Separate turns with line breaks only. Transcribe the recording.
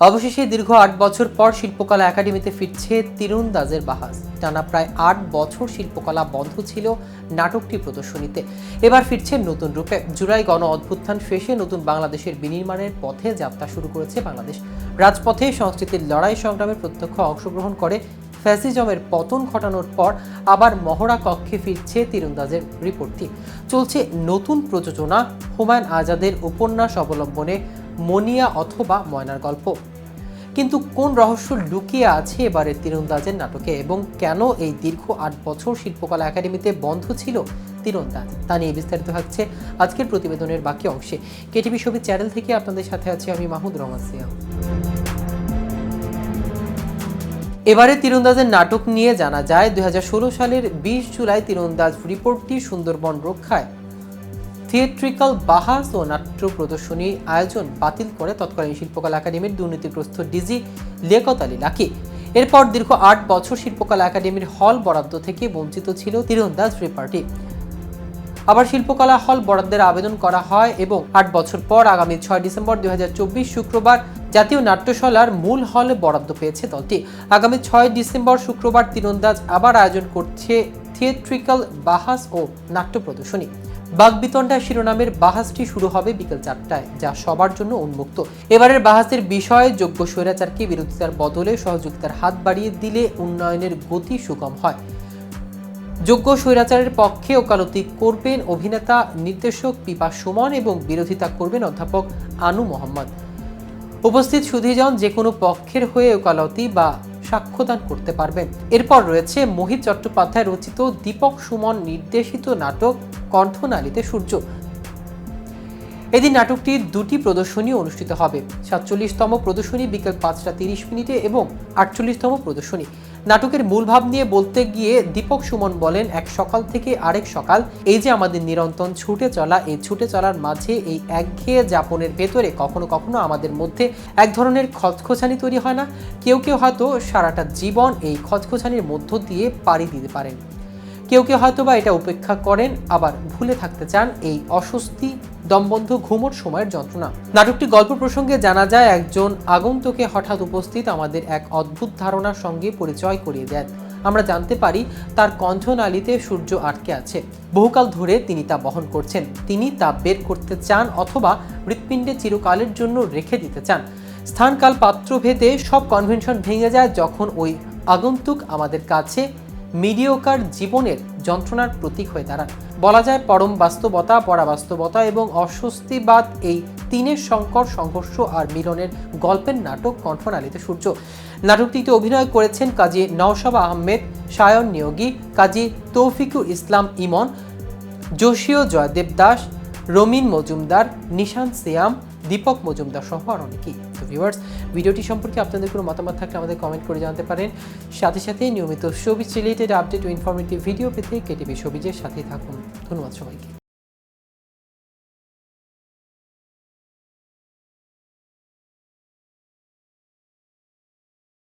অবশেষে দীর্ঘ আট বছর পর শিল্পকলা একাডেমিতে ফিরছে তীরন্দাজের বাহাস টানা প্রায় আট বছর শিল্পকলা বন্ধ ছিল নাটকটি প্রদর্শনীতে। এবার ফিরছে নতুন রূপে। জুলাই গণ অভ্যুত্থান শেষে নতুন বাংলাদেশের বিনির্মাণের পথে যাত্রা শুরু করেছে বাংলাদেশ। রাজপথে সংস্কৃতির লড়াই সংগ্রামে প্রত্যক্ষ অংশগ্রহণ করে ফ্যাসিজমের পতন ঘটানোর পর আবার মহড়া কক্ষে ফিরছে তীরন্দাজের রিপোর্টটি। চলছে নতুন প্রযোজনা। হুমায়ুন আজাদের উপন্যাস অবলম্বনে মনিয়া অথবা ময়নার গল্প। কিন্তু কোন রহস্য লুকিয়ে আছে এবারের তীরন্দাজের নাটকে এবং কেন এই দীর্ঘ আট বছর শিল্পকলা একাডেমিতে বন্ধ ছিল তীরন্দাজ? তা নিয়ে বিস্তারিত থাকছে আজকের প্রতিবেদনের বাকি অংশে। কেটিভি ছবি চ্যানেল থেকে আপনাদের সাথে আছি আমি মাহমুদ রহমান সিয়া। এবারে তীরন্দাজের নাটক নিয়ে জানা যায়, দুই হাজার ষোলো সালের বিশ জুলাই তীরন্দাজ রিপোর্টটি সুন্দরবন রক্ষায় থিয়েট্রিক্যাল বাহাস ও নাট্য প্রদর্শনী আয়োজন বাতিল করে তৎকালীন শিল্পকলা একাডেমির দুর্নীতিগ্রস্ত ডিজি লিয়াকত আলী লাকি। এরপর দীর্ঘ আট বছর শিল্পকলা একাডেমির হল বরাদ্দ থেকে বঞ্চিত ছিল তীরন্দাজ রিপার্টি আবার শিল্পকলা হল বরাদ্দের আবেদন করা হয় এবং আট বছর পর আগামী ছয় ডিসেম্বর দুই হাজার চব্বিশ শুক্রবার জাতীয় নাট্যশালার মূল হলে বরাদ্দ পেয়েছে দলটি। আগামী ছয় ডিসেম্বর শুক্রবার তীরন্দাজ আবার আয়োজন করছে থিয়েট্রিক্যাল বাহাস ও নাট্য প্রদর্শনী। বাগবিতণ্ডা শিরোনামের বাহাসটি শুরু হবে বিকেল চারটায়, যা সবার জন্য উন্মুক্ত। এবারের বাহাসের বিষয়ে যোগ্য স্বৈরাচারকে বিরোধিতার বদলে সহযোগিতার হাত বাড়িয়ে দিলে উন্নয়নের গতি সুগম হয়। যোগ্য স্বৈরাচারের পক্ষে ওকালতি করবেন অভিনেতা, নির্দেশক পিপা সুমন এবং বিরোধিতা করবেন অধ্যাপক আনু মোহাম্মদ। উপস্থিত সুধীজন যে কোনো পক্ষের হয়ে ওকালতি বা সাক্ষ্যদান করতে পারবেন। এরপর রয়েছে মোহিত চট্টোপাধ্যায় রচিত দীপক সুমন নির্দেশিত নাটক কণ্ঠনালীতে সূর্য। এদিন নাটকটির দুটি প্রদর্শনী অনুষ্ঠিত হবে। সাতচল্লিশতম প্রদর্শনী বিকেল পাঁচটা তিরিশ মিনিটে এবং আটচল্লিশতম প্রদর্শনী। নাটকের মূল ভাব নিয়ে বলতে গিয়ে দীপক সুমন বলেন, এক সকাল থেকে আরেক সকাল, এই যে আমাদের নিরন্তর ছুটে চলা, এই ছুটে চলার মাঝে এই একঘেয়ে যাপনের ভেতরে কখনো কখনো আমাদের মধ্যে এক ধরনের খচখচানি তৈরি হয় না। কেউ কেউ হয়তো সারাটা জীবন এই খচখচানির মধ্য দিয়ে পাড়ি দিতে পারেন। কেউ কেউ হয়তো বা এটা উপেক্ষা করেন, আবার ভুলে থাকতে চান এই অস্বস্তি, দমবন্ধ, ঘুমোর সময়ের যন্ত্রণা। নাটকটি গল্প প্রসঙ্গে জানা যায়, একজন আগন্তুকে হঠাৎ উপস্থিত আমাদের এক অদ্ভুত ধারণার সঙ্গে পরিচয় করিয়ে দেন। আমরা জানতে পারি, তার কণ্ঠনালীতে সূর্য আটকে আছে। বহুকাল ধরে তিনি তা বহন করছেন। তিনি তা বের করতে চান অথবা হৃৎপিণ্ডে চিরকালের জন্য রেখে দিতে চান। স্থানকাল পাত্রভেদে সব কনভেনশন ভেঙে যায় যখন ওই আগন্তুক আমাদের কাছে মিডিওকার জীবনের যন্ত্রণার প্রতীক হয়ে দাঁড়ান। বলা যায় পরম বাস্তবতা, পরাবাস্তবতা এবং অস্বস্তিবাদ এই তিনের সংকর, সংঘর্ষ আর মিলনের গল্পের নাটক কণ্ঠনালীতে সূর্য। নাটকটিতে অভিনয় করেছেন কাজী নওশাবা আহমেদ, সায়ন নিয়োগী, কাজী তৌফিকুল ইসলাম ইমন, জোশীয় জয়দেব দাস রমিন মজুমদার, নিশান সিয়াম, দীপক মজুমদার সহ আর অনেকেই। তো ভিউয়ার্স ভিডিওটি সম্পর্কে আপনাদের কোনো মতামত থাকলে আমাদের কমেন্ট করে জানাতে পারেন। সাথে সাথে নিয়মিত ছবি রিলেটেড আপডেট ও ইনফরমেটিভ ভিডিও পেতে কেটিভি সবিজের সাথেই থাকুন। ধন্যবাদ সবাইকে।